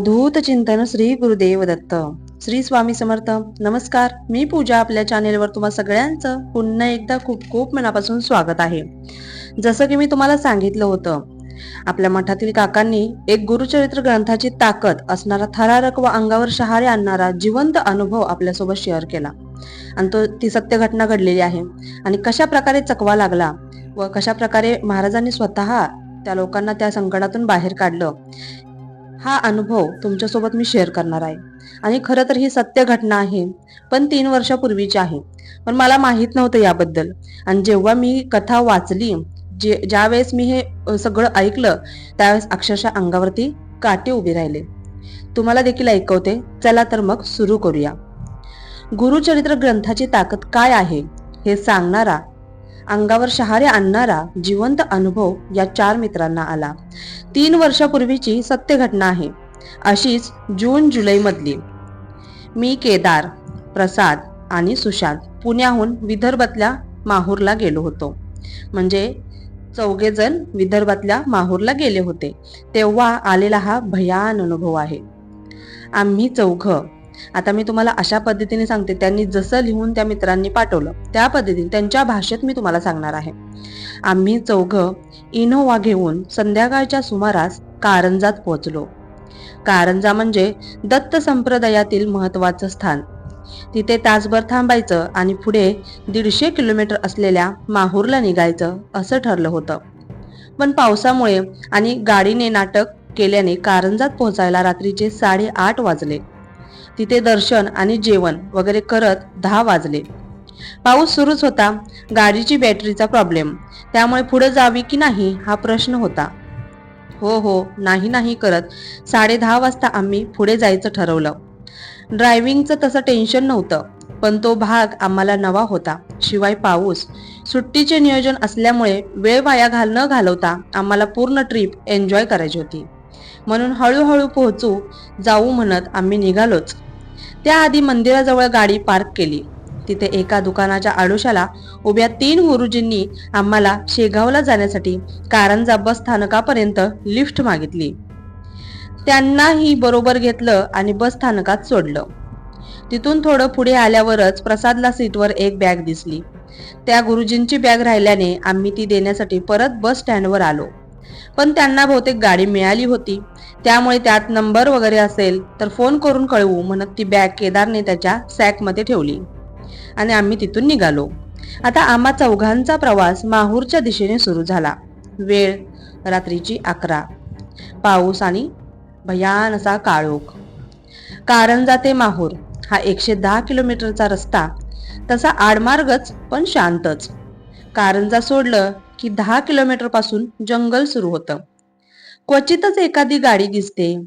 अवधूत चिंतन श्री गुरुदेव दत्त. श्री स्वामी समर्थ नमस्कार. मी पूजा आपल्या चॅनेलवर तुम्हा सगळ्यांचं पुन्हा एकदा खूप खूप मनापासून स्वागत आहे. जसं की मी तुम्हाला सांगितलं होतं आपल्या मठातील काकांनी एक गुरुचरित्र ग्रंथाची ताकद असणारा थरारक व अंगावर शहारे आणणारा जिवंत अनुभव आपल्यासोबत शेअर केला. आणि तो ती सत्य घटना घडलेली आहे. आणि कशा प्रकारे चकवा लागला व कशा प्रकारे महाराजांनी स्वतः त्या लोकांना त्या संकटातून बाहेर काढलं हा अनुभव तुमच्यासोबत मी शेअर करणार आहे. आणि खरं तर ही सत्य घटना आहे पण तीन वर्षापूर्वीची आहे. पण मला माहीत नव्हतं याबद्दल. आणि जेव्हा मी कथा वाचली जे ज्यावेळेस मी हे सगळं ऐकलं त्यावेळेस अक्षरशः अंगावरती काटे उभे राहिले. तुम्हाला देखील ऐकवते चला तर मग सुरू करूया. गुरुचरित्र ग्रंथाची ताकद काय आहे हे सांगणारा अंगावर शहारे आणणारा जिवंत अनुभव या चार मित्रांना आला. तीन वर्षापूर्वीची सत्य घटना आहे. अशीच जून जुलै मधली मी केदार प्रसाद आणि सुशांत पुण्याहून विदर्भातल्या माहूरला गेलो होतो. म्हणजे चौघे जण विदर्भातल्या माहूरला गेले होते. तेव्हा आलेला हा भयान अनुभव आहे. आम्ही चौघ आता मी तुम्हाला अशा पद्धतीने सांगते. त्यांनी जसं लिहून त्या मित्रांनी पाठवलं त्या पद्धतीने त्यांच्या भाषेत मी तुम्हाला सांगणार आहे. आम्ही चौघं इनोवा घेऊन संध्याकाळच्या सुमारास कारंजात पोहोचलो. कारंजा म्हणजे दत्त संप्रदायातील महत्वाचं स्थान. तिथे तासभर थांबायचं आणि पुढे दीडशे किलोमीटर असलेल्या माहूरला निघायचं असं ठरलं होतं. पण पावसामुळे आणि गाडीने नाटक केल्याने कारंजात पोहोचायला रात्रीचे साडेआठ वाजले. तिथे दर्शन आणि जेवण वगैरे करत दहा वाजले. पाऊस सुरूच होता. गाडीची बॅटरीचा प्रॉब्लेम त्यामुळे पुढे जावी की नाही हा प्रश्न होता. हो हो नाही नाही करत. साडे दहा वाजता आम्ही पुढे जायचं ठरवलं. ड्रायव्हिंगचं तसं टेन्शन नव्हतं पण तो भाग आम्हाला नवा होता. शिवाय पाऊस. सुट्टीचे नियोजन असल्यामुळे वेळ वाया घाल न घालवता आम्हाला पूर्ण ट्रिप एन्जॉय करायची होती. म्हणून हळूहळू पोहोचू जाऊ म्हणत आम्ही निघालोच. त्याआधी मंदिराजवळ गाडी पार्क केली. तिथे एका दुकानाच्या आडोशाला उभ्या तीन गुरुजींनी आम्हाला शेगावला जाण्यासाठी कारंजा बस स्थानकापर्यंत लिफ्ट मागितली. त्यांनाही बरोबर घेतलं आणि बस स्थानकात सोडलं. तिथून थोडं पुढे आल्यावरच प्रसादला सीटवर एक बॅग दिसली. त्या गुरुजींची बॅग राहिल्याने आम्ही ती देण्यासाठी परत बस स्टँडवर आलो. पण त्यांना बहुतेक गाडी मिळाली होती. त्यामुळे त्यात नंबर वगैरे असेल तर फोन करून कळवू म्हणत ती बॅग केदारने त्याच्या सॅकमध्ये ठेवली. आणि आम्ही तिथून निघालो. आता आम्हा चौघांचा प्रवास माहूरच्या दिशेने सुरू झाला. वेळ रात्रीची अकरा. पाऊस आणि भयान असा काळोख. कारंजा ते माहूर. हा एकशे दहा किलोमीटरचा रस्ता. तसा आडमार्गच पण शांतच. कारंजा सोडलं की दहा किलोमीटरपासून जंगल सुरू होतं. क्वचितच एखादी गाडी दिसते.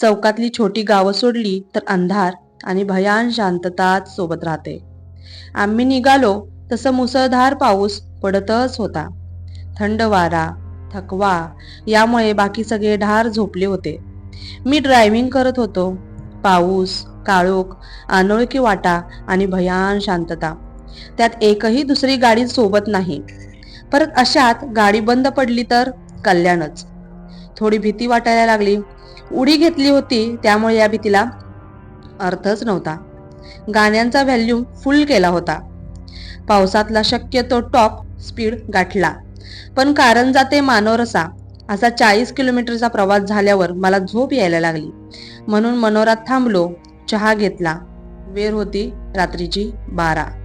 चौकातली छोटी गावं सोडली तर अंधार आणि भयान शांतताच सोबत राहते. आम्ही निघालो तसं मुसळधार पाऊस पडतच होता. थंड वारा थकवा यामुळे बाकी सगळे ढार झोपले होते. मी ड्रायव्हिंग करत होतो. पाऊस काळोख अनोळखी वाटा आणि भयान शांतता. त्यात एकही दुसरी गाडी सोबत नाही. परत अशात गाडी बंद पडली तर कल्याणच. थोडी भीती वाटायला लागली. उडी घेतली होती त्यामुळे या भीतीला अर्थच नव्हता. गाण्यांचा व्हॅल्यूम फुल केला होता. पावसातला शक्यतो टॉप स्पीड गाठला. पण कारंजा ते मानोरसा. असा चाळीस किलोमीटरचा प्रवास झाल्यावर मला झोप यायला लागली. म्हणून मनोरात थांबलो चहा घेतला. वेळ होती रात्रीची बारा.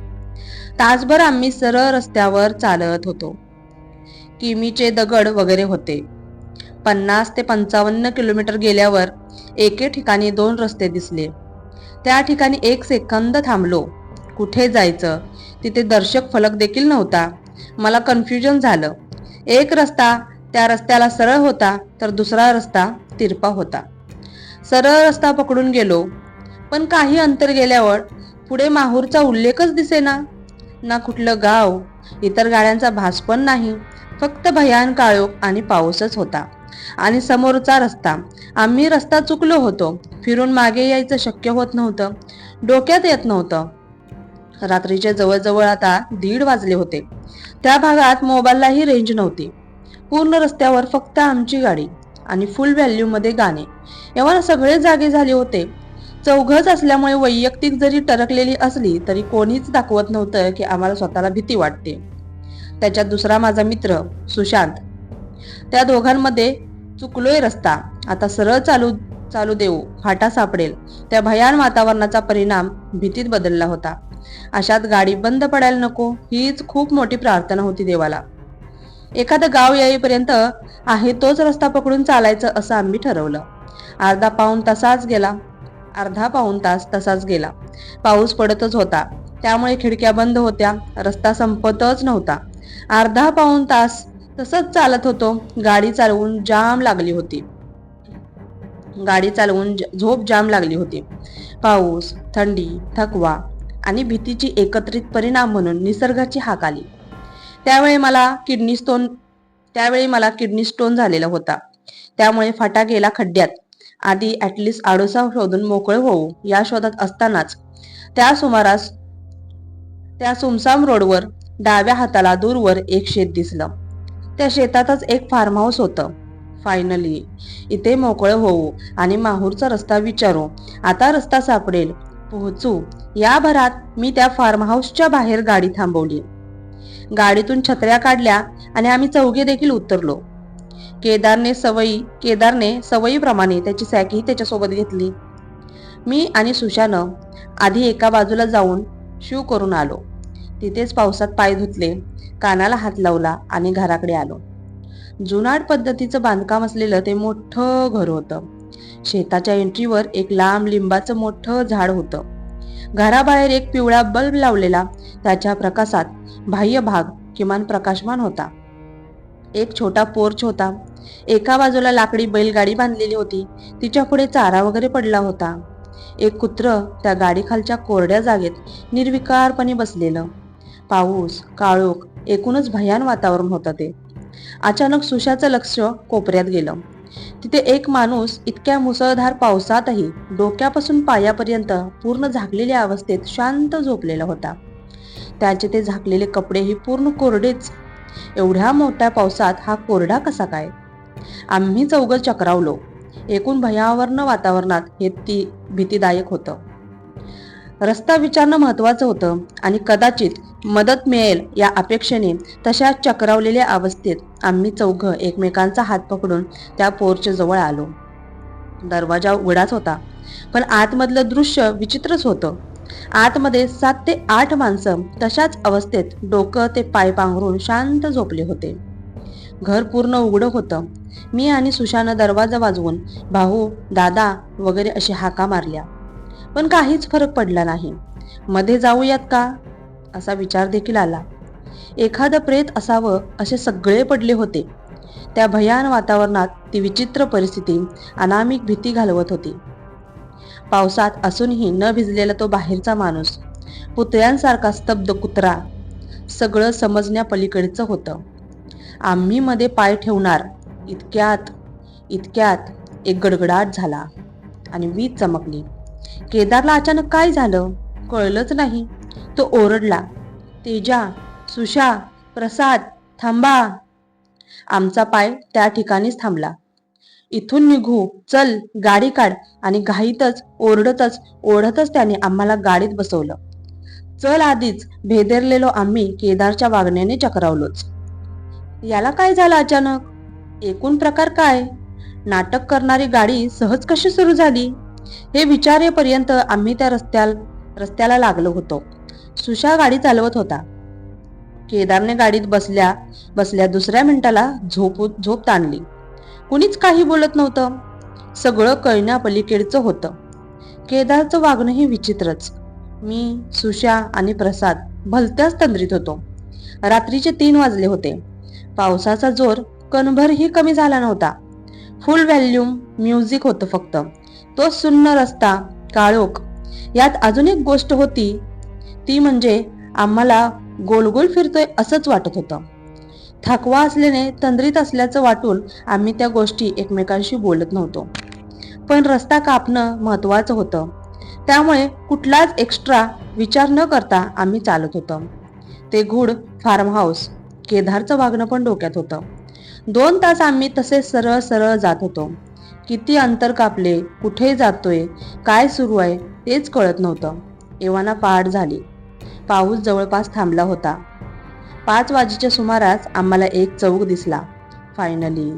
तासभर आम्ही सरळ रस्त्यावर चालत होतो. किमीचे दगड वगैरे होते. पन्नास ते पंचावन्न किलोमीटर गेल्यावर एके ठिकाणी दोन रस्ते दिसले. त्या ठिकाणी एक सेकंद थांबलो. कुठे जायचं? तिथे दर्शक फलक देखील नव्हता. मला कन्फ्युजन झालं. एक रस्ता त्या रस्त्याला सरळ होता तर दुसरा रस्ता तिरपा होता. सरळ रस्ता पकडून गेलो. पण काही अंतर गेल्यावर पुढे माहूरचा उल्लेखच दिसेना. ना कुठलं गाव इतर गाड्यांचा भास पण नाही. फक्त भयान काळोख आणि पाऊसच होता. आणि समोरचा रस्ता. आम्ही रस्ता चुकलो होतो. फिरून मागे यायचं शक्य होत नव्हतं. डोक्यात येत नव्हतं. रात्रीचे जवळजवळ आता दीड वाजले होते. त्या भागात मोबाईललाही रेंज नव्हती. पूर्ण रस्त्यावर फक्त आमची गाडी आणि फुल व्हॅल्यूमध्ये गाणे. एव्हा सगळे जागे झाले होते. चौघच असल्यामुळे वैयक्तिक जरी टरकलेली असली तरी कोणीच दाखवत नव्हतं की आम्हाला स्वतःला भीती वाटते. त्याच्यात दुसरा माझा मित्र सुशांत. त्या दोघांमध्ये चुकलोय रस्ता. आता सरळ चालू चालू देऊ फाटा सापडेल. त्या भयान वातावरणाचा परिणाम भीतीत बदलला होता. अशात गाडी बंद पडायला नको हीच खूप मोठी प्रार्थना होती देवाला. एखादं गाव येईपर्यंत आहे तोच रस्ता पकडून चालायचं असं आम्ही ठरवलं. अर्धा पाऊण तसाच गेला. अर्धा पाऊण तास तसाच गेला. पाऊस पडतच होता. त्यामुळे खिडक्या बंद होत्या. रस्ता संपतच नव्हता. अर्धा पाऊण तास तसंच चालत होतो. गाडी चालवून जाम लागली होती. गाडी चालवून झोप जाम लागली होती. पाऊस थंडी थकवा आणि भीतीची एकत्रित परिणाम म्हणून निसर्गाची हाक आली. त्यावेळी मला किडनी स्टोन त्यावेळी मला किडनी स्टोन झालेला होता. त्यामुळे फाटा गेला खड्ड्यात. आधी ऍटलिस्ट आडोसा शोधून मोकळे होऊ या शोधात असतानाच. त्या सुमारास त्या सुमसाम रोडवर डाव्या हाताला दूरवर एक शेत दिसलं. त्या शेतातच एक फार्म हाऊस होतं. फायनली इथे मोकळं होऊ आणि माहूरचा रस्ता विचारू. आता रस्ता सापडेल. पोहोचू. या भरात मी त्या फार्म हाऊसच्या बाहेर गाडी थांबवली. गाडीतून छत्र्या काढल्या आणि आम्ही चौघे देखील उतरलो. केदारने सवयी केदारने सवयीप्रमाणे त्याची सॅकही त्याच्यासोबत घेतली. मी आणि सुशानं आधी एका बाजूला जाऊन शिव करून आलो. तिथेच पावसात पाय धुतले कानाला हात लावला आणि घराकडे आलो. जुनाट पद्धतीचं बांधकाम असलेलं ते मोठं घर होतं. शेताच्या एंट्रीवर एक लांब लिंबाचं मोठं झाड होतं. घराबाहेर एक पिवळा बल्ब लावलेला त्याच्या प्रकाशात बाह्य भाग किमान प्रकाशमान होता. एक छोटा पोर्च होता. एका बाजूला लाकडी बैलगाडी बांधलेली होती. तिच्या पुढे चारा वगैरे पडला होता. एक कुत्र त्या गाडीखालच्या कोरड्या जागेत निर्विकारपणे बसलेलं. पाऊस काळोख एकूणच भयान वातावरण होतं ते. अचानक सुशाचं लक्ष कोपऱ्यात गेलं. तिथे एक माणूस इतक्या मुसळधार पावसातही डोक्यापासून पायापर्यंत पूर्ण झाकलेल्या अवस्थेत शांत झोपलेला होता. त्याचे ते झाकलेले कपडेही पूर्ण कोरडेच एवढ्या मोठ्या पावसात हा कोरडा कसा काय? आम्ही चौघं चक्रावलो. एकूण भयावर्ण वातावरणात हे ती भीतीदायक होतं. रस्ता विचारणं महत्वाचं होतं आणि कदाचित मदत मिळेल या अपेक्षेने तशा चक्रावलेल्या अवस्थेत आम्ही चौघं एकमेकांचा हात पकडून त्या पोरच्या जवळ आलो. दरवाजा उघडाच होता पण आतमधलं दृश्य विचित्रच होतं. आतमध्ये सात ते आठ माणसं तशाच अवस्थेत डोकं ते पाय पांघरून शांत झोपले होते. घर पूर्ण उघडं होतं. मी आणि सुशानं दरवाजा वाजवून भाऊ दादा वगैरे अशी हाका मारल्या. पण काहीच फरक पडला नाही. मध्ये जाऊयात का? असा विचार देखील आला. एखादं प्रेत असावं असे सगळे पडले होते. त्या भयान वातावरणात ती विचित्र परिस्थिती अनामिक भीती घालवत होती. पावसात असूनही न भिजलेला तो बाहेरचा माणूस. पुतळ्यांसारखा स्तब्ध कुत्रा सगळं समजण्यापलीकडचं होतं. आम्ही मध्ये पाय ठेवणार. इतक्यात इतक्यात एक गडगडाट झाला आणि वीज चमकली. केदारला अचानक काय झालं? कळलंच नाही. तो ओरडला तेजा सुशा प्रसाद थांबा. आमचा पाय त्या ठिकाणीच थांबला. इथून निघू. चल गाडी काढ. आणि घाईतच ओरडतच ओढतच त्याने आम्हाला गाडीत बसवलं. चल आधीच भेदरलेलो आम्ही केदारच्या वागण्याने चक्रावलोच. याला काय झालं अचानक? एकूण प्रकार काय? नाटक करणारी गाडी सहज कशी सुरू झाली? हे विचारेपर्यंत आम्ही त्या रस्त्याल रस्त्याला लागलो होतो. सुशा गाडी चालवत होता. केदारने गाडीत बसल्या बसल्या दुसऱ्या मिनिटाला झोप झोप ताणली. कुणीच काही बोलत नव्हतं. सगळं कळण्यापलीकडचं होतं. केदारचं वागणंही विचित्रच. मी सुशा आणि प्रसाद भलत्याच तंद्रीत होतो. रात्रीचे तीन वाजले होते. पावसाचा जोर कणभरही कमी झाला नव्हता. फुल व्हॅल्यूम म्युझिक होतं फक्त. तो सुन्न रस्ता काळोख. यात अजून एक गोष्ट होती. ती म्हणजे आम्हाला गोलगोल फिरतोय असंच वाटत होतं. थकवा असल्याने तंद्रीत असल्याचं वाटून आम्ही त्या गोष्टी एकमेकांशी बोलत नव्हतो. पण रस्ता कापणं महत्वाचं होतं. त्यामुळे कुठलाच एक्स्ट्रा विचार न करता आम्ही चालत होतो. ते गुड फार्म हाऊस केदारचं वागणं पण डोक्यात होतं. दोन तास आम्ही तसे सरळ सरळ जात होतो. किती अंतर कापले कुठे जातोय काय सुरू आहे तेच कळत नव्हतं. एव्हाना पहाट झाली. पाऊस जवळपास थांबला होता. पाच वाजेच्या सुमारास आम्हाला एक चौक दिसला. फायनली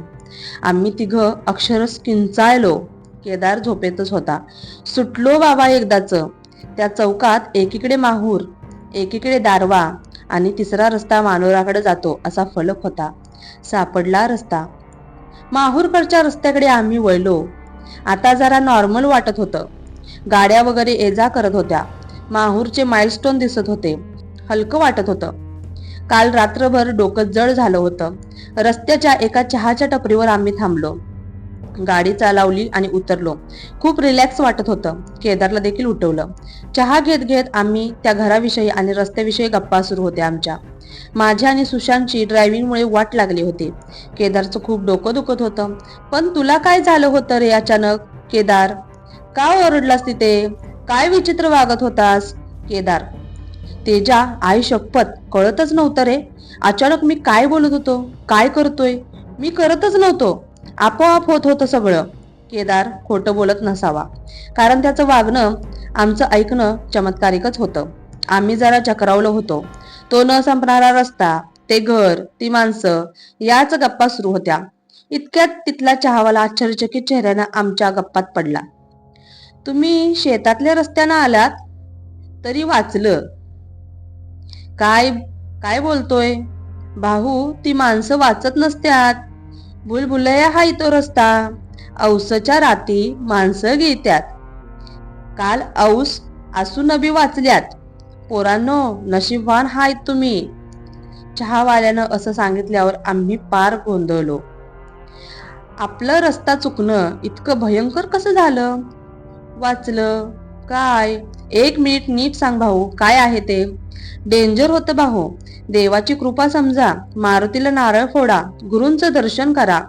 आम्ही तिघं अक्षरच किंचाळलो. केदार झोपेतच होता. सुटलो बाबा एकदाच. त्या चौकात एकीकडे माहूर एकीकडे दारवा आणि तिसरा रस्ता मानोराकडे जातो असा फलक होता. सापडला रस्ता. माहूरकडच्या रस्त्याकडे आम्ही वळलो. आता जरा नॉर्मल वाटत होतं. गाड्या वगैरे ये जा करत होत्या. माहूरचे माइलस्टोन दिसत होते. हलकं वाटत होतं. काल रात्रभर डोकं जड झालं होतं. रस्त्याच्या एका चहाच्या टपरीवर आम्ही थांबलो. गाडी चालवली आणि उतरलो. खूप रिलॅक्स वाटत होतं. केदारला देखील उठवलं. चहा घेत घेत आम्ही त्या घराविषयी आणि रस्त्याविषयी गप्पा सुरू होत्या आमच्या. माझ्या आणि सुशांतची ड्रायव्हिंगमुळे वाट लागली होती. केदारचं खूप डोकं दुखत होतं. पण तुला काय झालं होतं रे अचानक? केदार. का ओरडलास तिथे? काय विचित्र वागत होतास? केदार. तेजा आई शपथ कळतच नव्हतं रे. अचानक मी काय बोलत होतो? काय करतोय? मी करतच नव्हतो. आपोआप होत होतं सगळं. केदार खोटं बोलत नसावा. कारण त्याचं वागणं आमचं ऐकणं चमत्कारिकच होतं. आम्ही जरा चक्रावलो होतो. तो न संपणारा रस्ता ते घर ती माणसं याच गप्पा सुरू होत्या. इतक्यात तिथला चहावाला आश्चर्यचकित चेहऱ्यानं आमच्या गप्पात पडला. तुम्ही शेतातल्या रस्त्यानं आलात? तरी वाचलं. काय काय बोलतोय? भाऊ ती माणसं वाचत नसत्यात. भुलभुलया हा तो रस्ता. औसच्या राती माणसं घेत्यात काल औस असून बी वाचल्यात. पोरांनो नशीबवान हाय तुम्ही. चहावाल्यानं असं सांगितल्यावर आम्ही पार गोंधळलो आपलं रस्ता चुकणं इतकं भयंकर कसं झालं? वाचलं? काय? एक मिनिट नीट सांग भाऊ काय आहे ते? डेंजर होतं भाऊ देवाची कृपा समजा मारुतीला नारळ फोडा गुरूंचं दर्शन करा.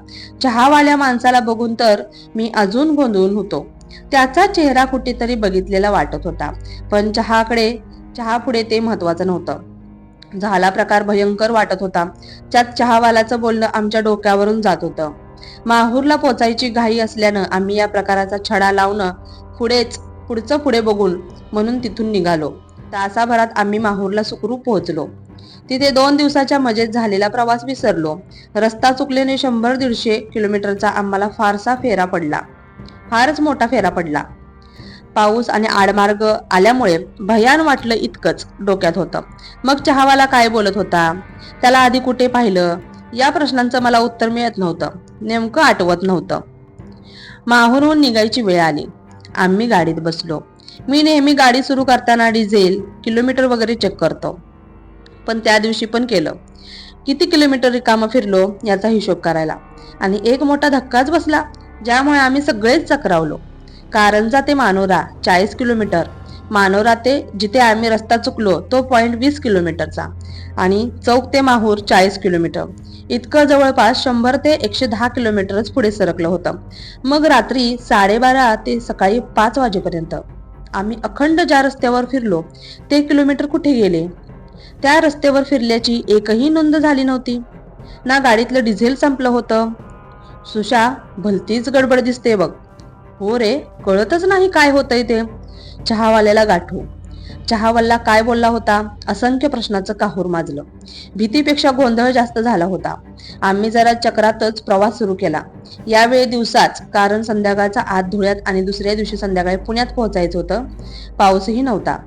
चहावाल्या माणसाला बघून तर मी अजून गोंधळून होतो. त्याचा चेहरा कुठेतरी बघितलेला वाटत होता. पण चहाकडे चहा पुढे ते महत्वाचं नव्हतं. झाला प्रकार भयंकर वाटत होता. त्यात चहावालाचं बोलणं आमच्या डोक्यावरून जात होतं. माहूरला पोचायची घाई असल्यानं आम्ही या प्रकाराचा छडा लावणं पुढेच पुढचं पुढे बघून म्हणून तिथून निघालो. तासाभरात आम्ही माहूरला सुखरूप पोहोचलो. तिथे दोन दिवसाच्या मजेत झालेला प्रवास विसरलो. रस्ता चुकल्याने शंभर दीडशे किलोमीटरचा आम्हाला फारसा फेरा पडला. फारच मोठा फेरा पडला. पाऊस आणि आडमार्ग आल्यामुळे भयान वाटलं इतकंच डोक्यात होतं. मग चहावाला काय बोलत होता? त्याला आधी कुठे पाहिलं? या प्रश्नांचं मला उत्तर मिळत नव्हतं. नेमकं आठवत नव्हतं. माहूरहून निघायची वेळ आली. आम्ही गाडीत बसलो. मी नेहमी गाडी सुरू करताना डिझेल किलोमीटर वगैरे चेक करतो. पण त्या दिवशी पण केलं. किती किलोमीटर रिकामं फिरलो याचा हिशोब करायला. आणि एक मोठा धक्काच बसला ज्यामुळे आम्ही सगळेच चक्रावलो. कारंजा ते मानोरा चाळीस किलोमीटर. मानोरा ते जिथे आम्ही रस्ता चुकलो तो पॉईंट वीस किलोमीटरचा. आणि चौक ते माहूर चाळीस किलोमीटर. इतकं जवळपास शंभर ते एकशे दहा किलोमीटरच पुढे सरकलं होतं. मग रात्री साडेबारा ते सकाळी पाच वाजेपर्यंत. आम्ही अखंड ज्या रस्त्यावर फिरलो ते किलोमीटर कुठे गेले? त्या रस्त्यावर फिरल्याची एकही नोंद झाली नव्हती. ना गाडीतलं डिझेल संपलं होतं. सुशा भलतीच गडबड दिसते बघ. हो रे कळतच नाही काय होतंय ते. चहावाल्याला गाठू. चहावाला काय बोलला होता? असंख्य प्रश्नाचं काहूर माजलं. भीतीपेक्षा गोंधळ जास्त झाला होता. आम्ही जरा चक्रातच प्रवास सुरू केला. यावेळी दिवसाच कारण संध्याकाळचा आत धुळ्यात आणि दुसऱ्या दिवशी संध्याकाळी पुण्यात पोहोचायचं होतं. पाऊसही नव्हता.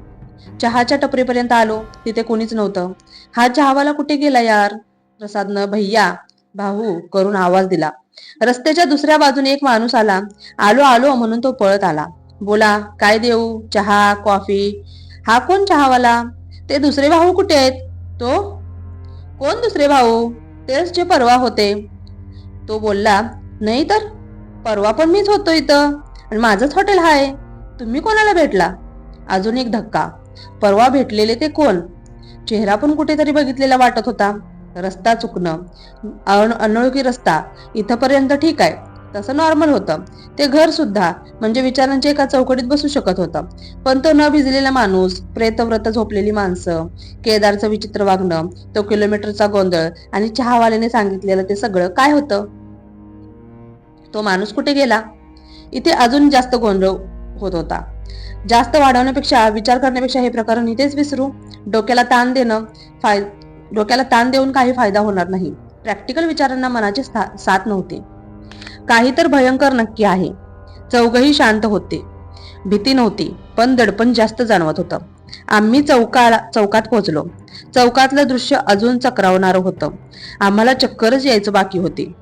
चहाच्या टपरीपर्यंत आलो. तिथे कोणीच नव्हतं. हा चहावाला कुठे गेला यार? प्रसादनं भैया भाऊ करून आवाज दिला. रस्त्याच्या दुसऱ्या बाजूने एक माणूस आला. आलो आलो म्हणून तो पळत आला. बोला काय देऊ? चहा कॉफी? हा कोण चहावाला? ते दुसरे भाऊ कुठे आहेत? तो? कोण दुसरे भाऊ? तेच जे परवा होते. तो बोलला नाही तर? परवा पण मीच होतो इथं. आणि माझंच हॉटेल आहे तुम्ही कोणाला भेटला? अजून एक धक्का. परवा भेटलेले ते कोण? चेहरा पण कुठेतरी बघितलेला वाटत होता. रस्ता चुकणं. अन- अनोळखी रस्ता. इथपर्यंत ठीक आहे. तसं नॉर्मल होतं. ते घर सुद्धा म्हणजे विचारांच्या एका चौकटीत बसू शकत होतं. पण तो न भिजलेला माणूस प्रेतव्रत झोपलेली माणसं केदारचं विचित्र वागणं तो किलोमीटरचा गोंधळ आणि चहावाल्याने सांगितलेलं ते सगळं काय होतं? तो माणूस कुठे गेला? इथे अजून जास्त गोंधळ होत होता. जास्त वाढवण्यापेक्षा विचार करण्यापेक्षा हे प्रकरण इथेच विसरू. डोक्याला ताण देणं फाय डोक्याला ताण देऊन काही फायदा होणार नाही. प्रॅक्टिकल विचारांना मनाची साथ नव्हती. काही तर भयंकर नक्की आहे. चौघही शांत होते. भीती नव्हती पण दडपण जास्त जाणवत होतं. आम्ही चौकाला चौकात पोहोचलो. चौकातलं दृश्य अजून चक्रावणारं होतं. आम्हाला चक्करच यायचं बाकी होती.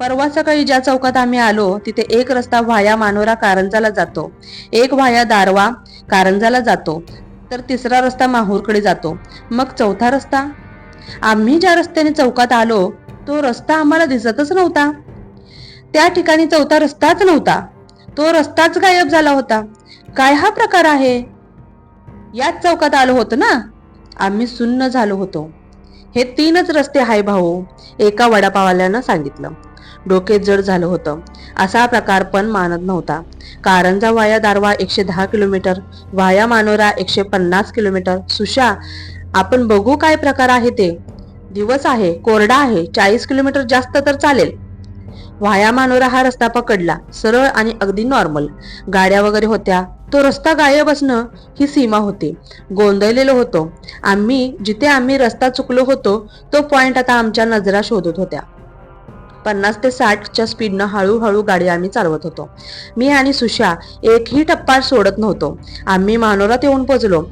परवा सकाळी ज्या चौकात आम्ही आलो तिथे एक रस्ता व्हाया मानोरा कारंजाला जातो. एक व्हाया दारवा कारंजाला जातो. तर तिसरा रस्ता माहूरकडे जातो. मग चौथा रस्ता? आम्ही ज्या रस्त्याने चौकात आलो तो रस्ता आम्हाला दिसतच नव्हता. त्या ठिकाणी चौथा रस्ताच नव्हता. तो रस्ताच गायब झाला होता. काय हा प्रकार आहे? याच चौकात आलो होतो ना? आम्ही सुन्न झालो होतो. हे तीनच रस्ते हाय भाऊ एका वडापावाल्यानं सांगितलं. डोके जड झालं होतं. असा प्रकार पण मानत नव्हता. कारंजा वाया दारवा एकशे दहा किलोमीटर वाया मानोरा एकशे पन्नास किलोमीटर. सुशा आपण बघू काय प्रकार आहे ते? दिवस आहे कोरडा आहे चाळीस किलोमीटर जास्त तर चालेल. वाया मानोरा हा रस्ता पकडला सरळ आणि अगदी नॉर्मल गाड्या वगैरे होत्या. तो रस्ता गायब असणं ही सीमा होती. गोंधळलेलो होतो. आम्ही जिथे आम्ही रस्ता चुकलो होतो तो पॉइंट आता आमच्या नजरा शोधत होत्या. पन्नास ते साठच्या स्पीडनं हळूहळू गाडी आम्ही चालवत होतो. मी आणि सुशा एकही टप्पा सोडत नव्हतो. आम्ही मानोरात येऊन पोचलो.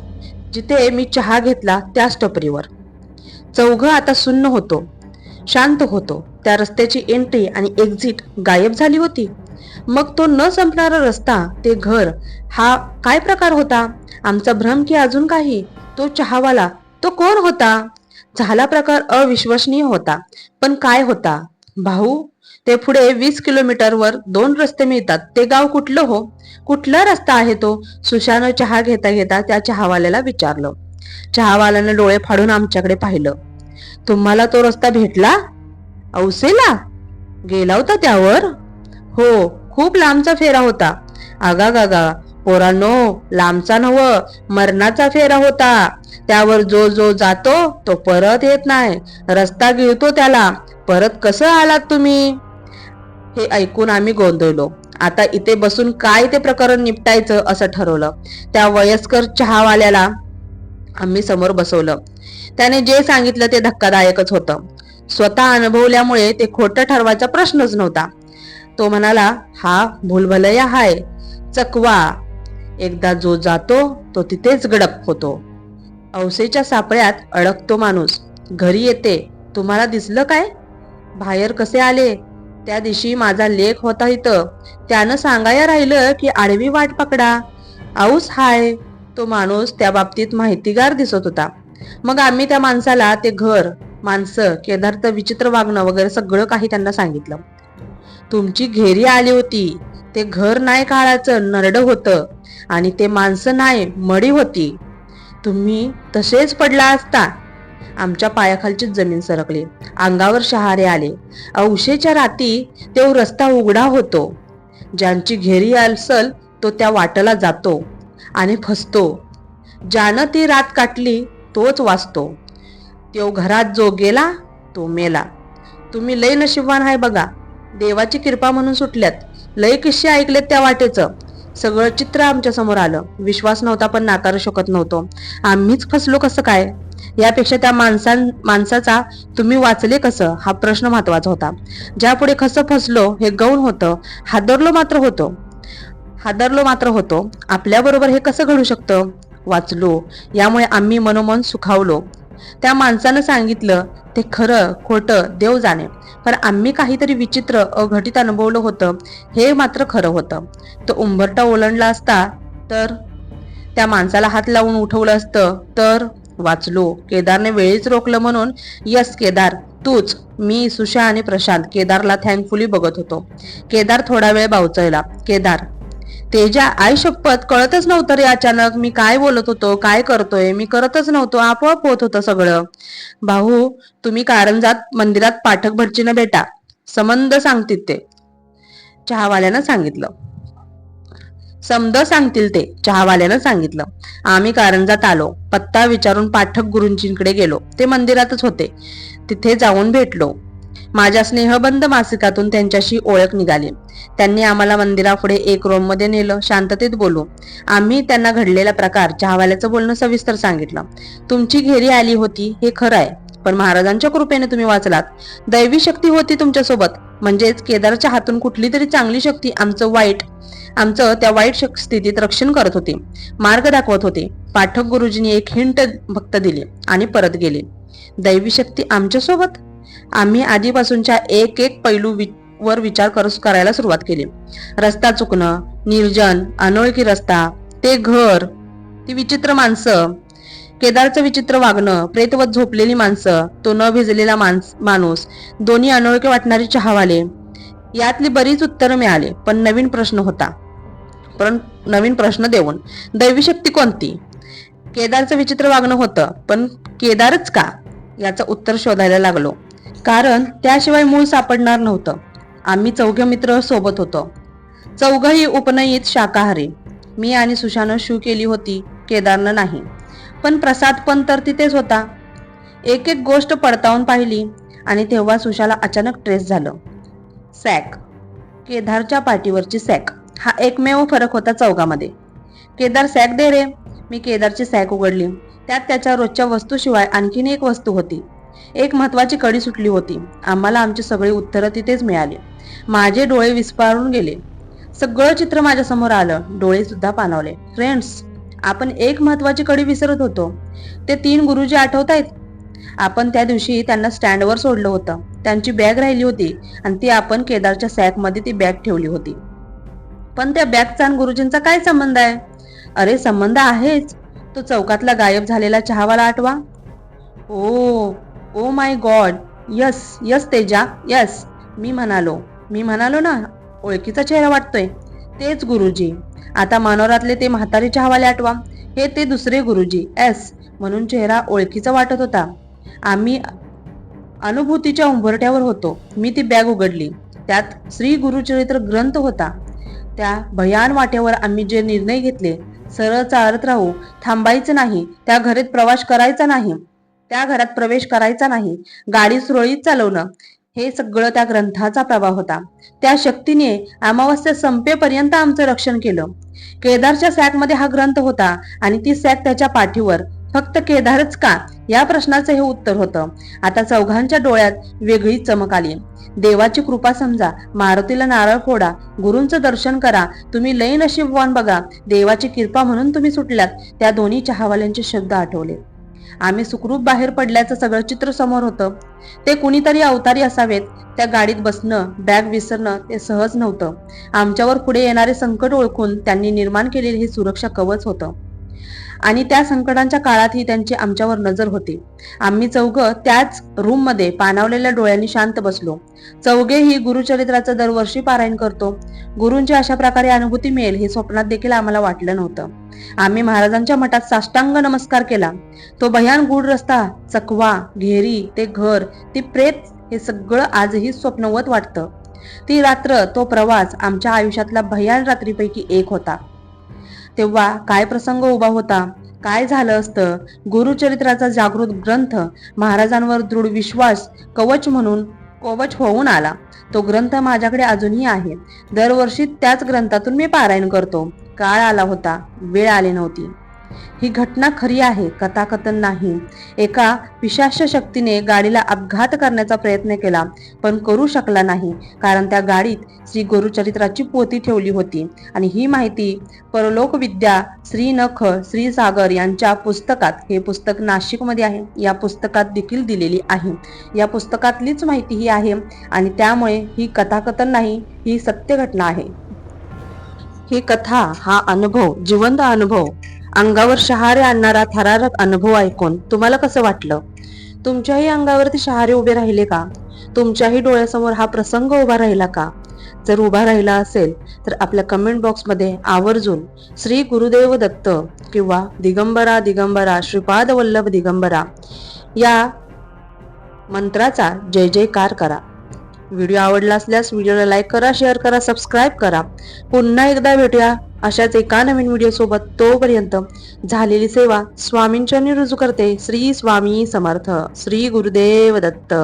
जिथे मी चहा घेतला त्याच टपरीवर. चौघ आता सुन्न होतो. शांत होतो. त्या रस्त्याची एंट्री आणि एक्झिट गायब झाली होती. मग तो न संपणारा रस्ता ते घर हा काय प्रकार होता? आमचा भ्रम की अजून काही? तो चहावाला तो कोण होता? झाला प्रकार अविश्वसनीय होता. पण काय होता? भाऊ ते पुढे वीस किलोमीटरवर दोन रस्ते मिळतात. ते गाव कुठलं हो? कुठला रस्ता आहे तो? सुशानं चहा घेता घेता त्या चहावाल्याला विचारलं. चहावाल्यानं डोळे फाडून आमच्याकडे पाहिलं. तुम्हाला तो रस्ता भेटला? औसेला? गेला होता त्यावर? हो खूप लांबचा फेरा होता. आगा गागा पोरांनो लांबचा नव मरणाचा फेरा होता. त्यावर जो जो जातो तो परत येत नाही. रस्ता गिळतो त्याला. परत कसं आलात तुम्ही? हे ऐकून आम्ही गोंधळलो. आता इथे बसून काय ते प्रकरण निपटायचं असं ठरवलं. त्या वयस्कर चहावाल्याला आम्ही समोर बसवलं. त्याने जे सांगितलं ते धक्कादायकच होतं. स्वतः अनुभवल्यामुळे ते खोटं ठरवायचा प्रश्नच नव्हता. तो म्हणाला हा भूलभलया हाय. चकवा. एकदा जो जातो तो तिथेच गडप होतो. औसेच्या सापळ्यात अडकतो माणूस. घरी येते. तुम्हाला दिसलं काय? बाहेर कसे आले? त्या दिवशी माझा लेख होता इथं. त्यानं सांगायला राहिलं की आडवी वाट पकडा. आऊस हाय. तो माणूस त्या बाबतीत माहितीगार दिसत होता. मग आम्ही त्या माणसाला ते घर माणसं केदार्थ विचित्र वागणं वगैरे सगळं काही त्यांना सांगितलं. तुमची घेरी आली होती. ते घर नाही काळाचं नरड होतं. आणि ते माणसं नाही मडी होती. तुम्ही तसेच पडला असता. आमच्या पायाखालची जमीन सरकली. अंगावर शहारे आले. औशेच्या राती तो रस्ता उघडा होतो. ज्यांची घेरी असल तो त्या वाटला जातो आणि फसतो. ज्यानं ती रात काटली तोच वाचतो. तो घरात जो गेला तो मेला. तुम्ही लय नशिबवान आहे बघा. देवाची कृपा म्हणून सुटल्यात. लय किस्से ऐकलेत त्या वाटेचं. सगळं चित्र आमच्यासमोर आलं. विश्वास नव्हता पण नाकारू शकत नव्हतो. आम्हीच फसलो कसं काय? यापेक्षा त्या माणसां माणसाचा तुम्ही वाचले कसं? हा प्रश्न महत्त्वाचा होता. ज्यापुढे कसं फसलो हे गौण होतं. हादरलो मात्र होतो. हादरलो मात्र होतो. आपल्याबरोबर हे कसं घडू शकतं? वाचलो. यामुळे आम्ही मनोमन सुखावलो. त्या माणसानं सांगितलं ते खरं खोटं देव जाणे. पण आम्ही काहीतरी विचित्र अघटित अनुभवलं होतं. हे मात्र खरं होतं. तो उंबरटा ओलांडला असता तर? त्या माणसाला हात लावून उठवलं असतं तर? वाचलो. केदारने वेळीच रोखलं म्हणून यस केदार. तूच मी सुशा आणि प्रशांत केदारला थँकफुली बघत होतो. केदार थोडा वेळ बावचळला केदार तेजा आई शपथ कळतच नव्हतं रे अचानक. मी काय बोलत होतो? काय करतोय? मी करतच नव्हतो. आपोआप होत होतं सगळं. भाऊ तुम्ही कारंजात मंदिरात पाठक भटजीनं भेटा. समंद सांगतील ते. चहावाल्यानं सांगितलं. समद सांगतील ते चहावाल्यानं सांगितलं. आम्ही कारंजात आलो. पत्ता विचारून पाठक गुरुंजींकडे गेलो. ते मंदिरातच होते. तिथे जाऊन भेटलो. माझ्या स्नेहबंद मासिकातून त्यांच्याशी ओळख निघाली. त्यांनी आम्हाला मंदिरापुढे एक रूममध्ये नेलं. शांततेत बोलू. आम्ही त्यांना घडलेला प्रकार चहावाल्याचं बोलणं सविस्तर सांगितलं. तुमची घेरी आली होती हे खरं आहे. पण महाराजांच्या कृपेने तुम्ही वाचलात. दैवी शक्ती होती तुमच्यासोबत. म्हणजेच केदारच्या हातून कुठली तरी चांगली शक्ती आमचं वाईट आमचं त्या वाईट स्थितीत रक्षण करत होते. मार्ग दाखवत होते. पाठक गुरुजींनी एक हिंट भक्त दिली आणि परत गेले. दैवी शक्ती आमच्यासोबत? आम्ही आधीपासूनच्या एक एक पैलू वर विचार कर- करायला सुरुवात केली. रस्ता चुकणं निर्जन अनोळखी रस्ता ते घर ती विचित्र माणसं केदारचं विचित्र वागणं प्रेतवत झोपलेली माणसं तो न भिजलेला माणस माणूस दोन्ही अनोळखे वाटणारे चहावाले यातली बरीच उत्तरं मिळाले पण नवीन प्रश्न होता. पण नवीन प्रश्न देऊन दैवी शक्ती कोणती? केदारचं विचित्र वागणं होतं पण केदारच का? याचं उत्तर शोधायला लागलो. कारण त्याशिवाय मूळ सापडणार नव्हतं. आम्ही चौघे मित्र सोबत होतो. चौघही उपनयीत शाकाहारी. मी आणि सुशानं शू केली होती केदारनं नाही. पण प्रसाद पण तर तिथेच होता. एक एक गोष्ट पडताळून पाहिली आणि तेव्हा सुशाला अचानक ट्रेस झालं. सॅक. केदारच्या पाठीवरची सॅक. हा एकमेव फरक होता चौघामध्ये. केदार सॅक दे रे. मी केदारची सॅक उघडली. त्यात त्याच्या रोजच्या वस्तूशिवाय आणखीन एक वस्तू होती. एक महत्वाची कडी सुटली होती. आम्हाला आमची सगळी उत्तरं तिथेच मिळाली. माझे डोळे विस्फारून गेले. सगळं चित्र माझ्यासमोर आलं. डोळे सुद्धा पाणावले. फ्रेंड्स आपण एक महत्वाची कडी विसरत होतो. ते तीन गुरुजी आठवत आहेत आपण त्या दिवशी त्यांना स्टँडवर सोडलं होतं. त्यांची बॅग राहिली होती आणि ती आपण केदारच्या सॅकमध्ये ती बॅग ठेवली होती. पण त्या बॅगचा आणि गुरुजींचा काय संबंध आहे? अरे संबंध आहेच. तो चौकातला गायब झालेला चहावाला आठवा. Oh O my God yes yes Teja. Yes मी म्हणालो. मी म्हणालो ना ओळखीचा चेहरा वाटतोय. तेच गुरुजी. आता मानोरातले ते म्हातारीच्या हवाले आठवा. हे ते दुसरे गुरुजी. एस म्हणून चेहरा ओळखीचा वाटत होता. आम्ही अनुभूतीच्या उंबरट्यावर होतो. मी ती बॅग उघडली. त्यात श्री गुरुचरित्र ग्रंथ होता. त्या भयान वाटेवर आम्ही जे निर्णय घेतले सरळ चालत राहू थांबायचं नाही त्या घरीत प्रवास करायचा नाही. त्या घरात प्रवेश करायचा नाही. गाडी सुरळीत चालवणं हे सगळं त्या ग्रंथाचा प्रभाव होता. त्या शक्तीने अमावस्या संपेपर्यंत आमचं रक्षण केलं. केदारच्या सॅकमध्ये हा ग्रंथ होता आणि ती सॅक त्याच्या पाठीवर. फक्त केदारच का? या प्रश्नाचं हे उत्तर होतं. आता चौघांच्या डोळ्यात वेगळी चमक आली. देवाची कृपा समजा मारुतीला नारळ फोडा गुरूंचं दर्शन करा तुम्ही लय नशीबवान बघा. देवाची कृपा म्हणून तुम्ही सुटल्यात. त्या दोन्ही चहावाल्यांचे शब्द आठवले. आम्ही सुखरूप बाहेर पडल्याचं सगळं चित्र समोर होतं. ते कुणीतरी अवतारी असावेत. त्या गाडीत बसणं बॅग विसरणं ते सहज नव्हतं. आमच्यावर पुढे येणारे संकट ओळखून त्यांनी निर्माण केलेले हे सुरक्षा कवच होतं. आणि त्या संकटांच्या काळातही त्यांची आमच्यावर नजर होती. आम्ही चौघं त्याच रूममध्ये पाणावलेल्या डोळ्यांनी शांत बसलो. चौघेही गुरुचरित्राचं दरवर्षी पारायण करतो. गुरूंची अशा प्रकारे अनुभूती मिळेल हे स्वप्नात देखील आम्हाला वाटलं नव्हतं. आम्ही महाराजांच्या मठात साष्टांग नमस्कार केला. तो भयान गूढ रस्ता चकवा घेरी ते घर ती प्रेत हे सगळं आजही स्वप्नवत वाटतं. ती रात्र तो प्रवास आमच्या आयुष्यातला भयान रात्रीपैकी एक होता. तेव्हा काय प्रसंग उभा होता? काय झालं असतं? गुरुचरित्राचा जागृत ग्रंथ महाराजांवर दृढ विश्वास कवच म्हणून कवच होऊन आला. तो ग्रंथ माझ्याकडे अजूनही आहे. दरवर्षी त्याच ग्रंथातून मी पारायण करतो. काळ आला होता. वेळ आली नव्हती. ही घटना खरी आहे कथाकथन नाही. एका पिशाच शक्तीने गाडीला अपघात करण्याचा प्रयत्न केला पण करू शकला नाही कारण त्या गाडीत श्री गुरुचरित्राची पोती ठेवली होती. आणि ही माहिती परलोक विद्या श्री नख श्री सागर यांच्या पुस्तकात हे पुस्तक नाशिकमध्ये आहे. या पुस्तकात देखील दिलेली आहे. या पुस्तकातलीच माहिती ही आहे आणि त्यामुळे ही कथाकथन नाही ही सत्य घटना आहे. ही कथा हा अनुभव जिवंत अनुभव अंगावर शहारे आणणारा थरारक अनुभव ऐकून तुम्हाला कसं वाटलं? तुमच्याही अंगावरती शहारे उभे राहिले का? तुमच्याही डोळ्यासमोर हा प्रसंग उभा राहिला का? जर उभा राहिला असेल तर आपल्या कमेंट बॉक्समध्ये आवर्जून श्री गुरुदेव दत्त किंवा दिगंबरा दिगंबरा श्रीपाद वल्लभ दिगंबरा या मंत्राचा जय जयकार करा. व्हिडिओ आवडला असल्यास व्हिडिओला लाईक करा शेअर करा सबस्क्राईब करा. पुन्हा एकदा भेटूया अशाच एका नवीन व्हिडिओसोबत. तोपर्यंत झालेली सेवा स्वामींच्या रुजू करते. श्री स्वामी समर्थ. श्री गुरुदेव दत्त.